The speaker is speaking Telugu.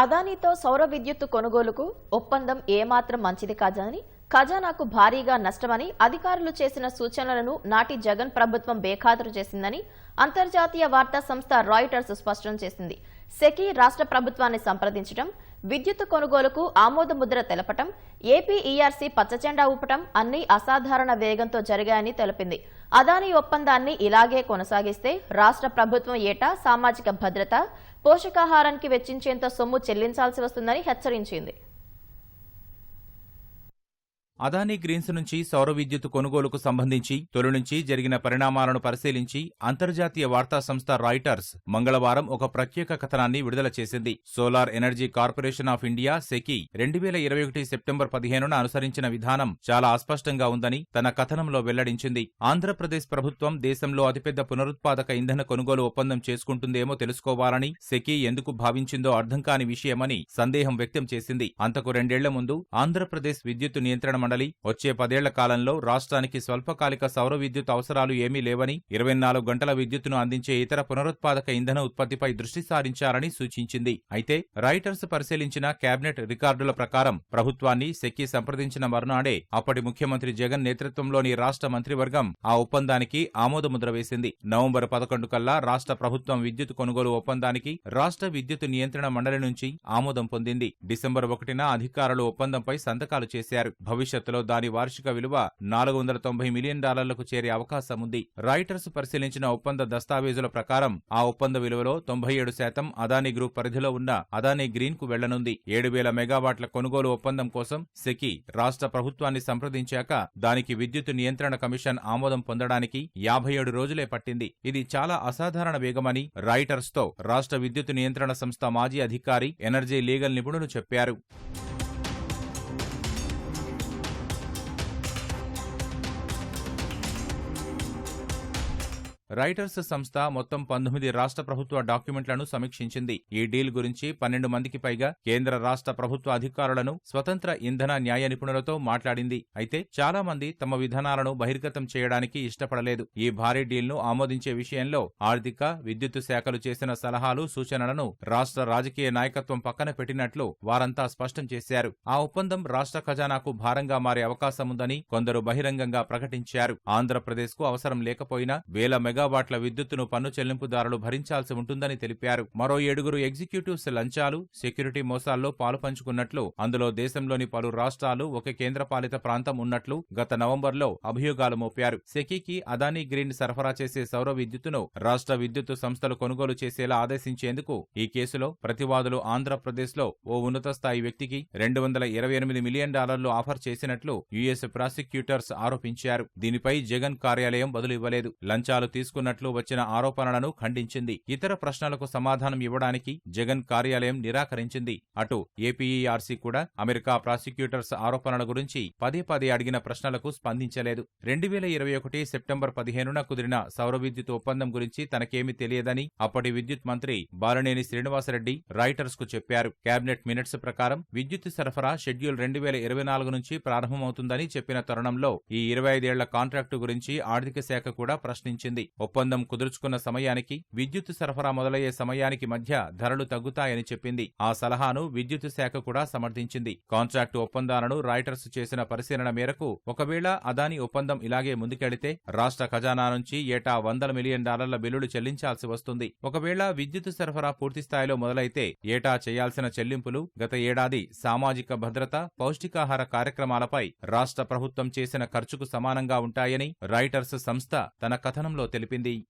అదానీతో సౌర విద్యుత్తు కొనుగోలుకు ఒప్పందం ఏమాత్రం మంచిది కాదని ఖజానాకు భారీగా నష్టమని అధికారులు చేసిన సూచనలను నాటి జగన్ ప్రభుత్వం బేఖాతరు చేసిందని అంతర్జాతీయ వార్తా సంస్థ రాయిటర్స్ స్పష్టం చేసింది. సెకీ రాష్ట్ర ప్రభుత్వాన్ని సంప్రదించడం విద్యుత్ కొనుగోలుకు ఆమోదముద్ర తెలపటం ఏపీ ఈఆర్సీ పచ్చజెండా ఊపటం అన్ని అసాధారణ వేగంతో జరిగాయని తెలిపింది. అదానీ ఒప్పందాన్ని ఇలాగే కొనసాగిస్తే రాష్ట్ర ప్రభుత్వం ఏటా సామాజిక భద్రత పోషకాహారానికి వెచ్చించేంత సొమ్ము చెల్లించాల్సి వస్తుందని హెచ్చరించింది. అదానీ గ్రీన్స్ నుంచి సౌర విద్యుత్ కొనుగోలుకు సంబంధించి తొలి నుంచి జరిగిన పరిణామాలను పరిశీలించి అంతర్జాతీయ వార్తా సంస్థ రాయిటర్స్ మంగళవారం ఒక ప్రత్యేక కథనాన్ని విడుదల చేసింది. Solar energy corporation of India SECI రెండు వేల ఇరవై ఒకటి సెప్టెంబర్ పదిహేనున అనుసరించిన విధానం చాలా అస్పష్టంగా ఉందని తన కథనంలో వెల్లడించింది. ఆంధ్రప్రదేశ్ ప్రభుత్వం దేశంలో అతిపెద్ద పునరుత్పాదక ఇంధన కొనుగోలు ఒప్పందం చేసుకుంటుందేమో తెలుసుకోవాలని సెకీ ఎందుకు భావించిందో అర్థం కాని విషయమని సందేహం వ్యక్తం చేసింది. అంతకు రెండేళ్ళ ముందు ఆంధ్రప్రదేశ్ విద్యుత్ నియంత్రణ మండలి వచ్చే పదేళ్ళ కాలంలో రాష్ట్రానికి స్వల్పకాలిక సౌర విద్యుత్ అవసరాలు ఏమీ లేవని ఇరవై నాలుగు గంటల విద్యుత్తును అందించే ఇతర పునరుత్పాదక ఇంధన ఉత్పత్తిపై దృష్టి సారించాలని సూచించింది. అయితే రైటర్స్ పరిశీలించిన కేబినెట్ రికార్డుల ప్రకారం ప్రభుత్వాన్ని సెక్కి సంప్రదించిన మరునాడే అప్పటి ముఖ్యమంత్రి జగన్ నేతృత్వంలోని రాష్ట్ర మంత్రివర్గం ఆ ఒప్పందానికి ఆమోదముద్ర వేసింది. నవంబర్ పదకొండు కల్లా రాష్ట్ర ప్రభుత్వం విద్యుత్ కొనుగోలు ఒప్పందానికి రాష్ట్ర విద్యుత్ నియంత్రణ మండలి నుంచి ఆమోదం పొందింది. డిసెంబర్ ఒకటిన అధికారులు ఒప్పందంపై సంతకాలు చేశారు. భవిష్యత్తులో దాని వార్షిక విలువ నాలుగు వందల తొంభై మిలియన్ డాలర్లకు చేరే అవకాశం ఉంది రాయిటర్స్ పరిశీలించిన ఒప్పంద దస్తావేజుల ప్రకారం ఆ ఒప్పంద విలువలో తొంభై ఏడు శాతం అదానీ గ్రూప్ పరిధిలో ఉన్న అదానీ గ్రీన్కు వెళ్ళనుంది. ఏడు వేల మెగావాట్ల కొనుగోలు ఒప్పందం కోసం సెకి రాష్ట్ర ప్రభుత్వాన్ని సంప్రదించాక దానికి విద్యుత్ నియంత్రణ కమిషన్ ఆమోదం పొందడానికి యాభై ఏడు రోజులే పట్టింది. ఇది చాలా అసాధారణ వేగమని రాయిటర్స్తో రాష్ట్ర విద్యుత్ నియంత్రణ సంస్థ మాజీ అధికారి ఎనర్జీ లీగల్ నిపుణులు చెప్పారు. రైటర్స్ సంస్థ మొత్తం పంతొమ్మిది రాష్ట్ర ప్రభుత్వ డాక్యుమెంట్లను సమీక్షించింది. ఈ డీల్ గురించి పన్నెండు మందికి పైగా కేంద్ర రాష్ట్ర ప్రభుత్వ అధికారులను స్వతంత్ర ఇంధన న్యాయ నిపుణులతో మాట్లాడింది. అయితే చాలా మంది తమ విధానాలను బహిర్గతం చేయడానికి ఇష్టపడలేదు. ఈ భారీ డీల్ను ఆమోదించే విషయంలో ఆర్థిక విద్యుత్ శాఖలు చేసిన సలహాలు సూచనలను రాష్ట్ర రాజకీయ నాయకత్వం పక్కన పెట్టినట్లు వారంతా స్పష్టం చేశారు. ఆ ఒప్పందం రాష్ట్ర ఖజానాకు భారంగా మారే అవకాశముందని కొందరు బహిరంగంగా ప్రకటించారు. ఆంధ్రప్రదేశ్కు అవసరం లేకపోయినా వేల మెగావాట్ల విద్యుత్తును పన్ను చెల్లింపుదారులు భరించాల్సి ఉంటుందని తెలిపారు. మరో ఏడుగురు ఎగ్జిక్యూటివ్స్ లంచాలు సెక్యూరిటీ మోసాల్లో పాలు పంచుకున్నట్లు అందులో దేశంలోని పలు రాష్ట్రాలు ఒక కేంద్రపాలిత ప్రాంతం ఉన్నట్లు గత నవంబర్లో అభియోగాలు మోపారు. సెకీకి అదానీ గ్రీన్ సరఫరా చేసే సౌర విద్యుత్తును రాష్ట్ర విద్యుత్ సంస్థలు కొనుగోలు చేసేలా ఆదేశించేందుకు ఈ కేసులో ప్రతివాదులు ఆంధ్రప్రదేశ్లో ఓ ఉన్నత స్థాయి వ్యక్తికి రెండు వందల ఇరవై ఎనిమిది మిలియన్ డాలర్లు ఆఫర్ చేసినట్లు యుఎస్ ప్రాసిక్యూటర్స్ ఆరోపించారు. దీనిపై జగన్ కార్యాలయం బదులు ఇవ్వలేదు. లంచాలు తీసుకున్నట్లు వచ్చిన ఆరోపణలను ఖండించింది. ఇతర ప్రశ్నలకు సమాధానం ఇవ్వడానికి జగన్ కార్యాలయం నిరాకరించింది. అటు ఏపీఈఆర్సీ కూడా అమెరికా ప్రాసిక్యూటర్స్ ఆరోపణల గురించి పదే పదే అడిగిన ప్రశ్నలకు స్పందించలేదు. రెండు వేల ఇరవై ఒకటి సెప్టెంబర్ పదిహేనున కుదిరిన సౌర విద్యుత్ ఒప్పందం గురించి తనకేమీ తెలియదని అప్పటి విద్యుత్ మంత్రి బాలనేని శ్రీనివాసరెడ్డి రైటర్స్కు చెప్పారు. కేబినెట్ మినిట్స్ ప్రకారం విద్యుత్ సరఫరా షెడ్యూల్ రెండు వేల ఇరవై నాలుగు నుంచి ప్రారంభమవుతుందని చెప్పిన తరుణంలో ఈ ఇరవై ఐదేళ్ళ కాంట్రాక్టు గురించి ఆర్థిక శాఖ కూడా ప్రశ్నించింది. ఒప్పందం కుదుర్చుకున్న సమయానికి విద్యుత్ సరఫరా మొదలయ్యే సమయానికి మధ్య ధరలు తగ్గుతాయని చెప్పింది. ఆ సలహాను విద్యుత్ శాఖ కూడా సమర్థించింది. కాంట్రాక్టు ఒప్పందాలను రాయిటర్స్ చేసిన పరిశీలన మేరకు ఒకవేళ అదాని ఒప్పందం ఇలాగే ముందుకెళితే రాష్ట్ర ఖజానా నుంచి ఏటా వందల మిలియన్ డాలర్ల బిల్లులు చెల్లించాల్సి వస్తుంది. ఒకవేళ విద్యుత్ సరఫరా పూర్తి స్థాయిలో మొదలైతే ఏటా చేయాల్సిన చెల్లింపులు గత ఏడాది సామాజిక భద్రత పౌష్టికాహార కార్యక్రమాలపై రాష్ట్ర ప్రభుత్వం చేసిన ఖర్చుకు సమానంగా ఉంటాయని రైటర్స్ సంస్థ తన కథనంలో తెలిపింది. Filipindi,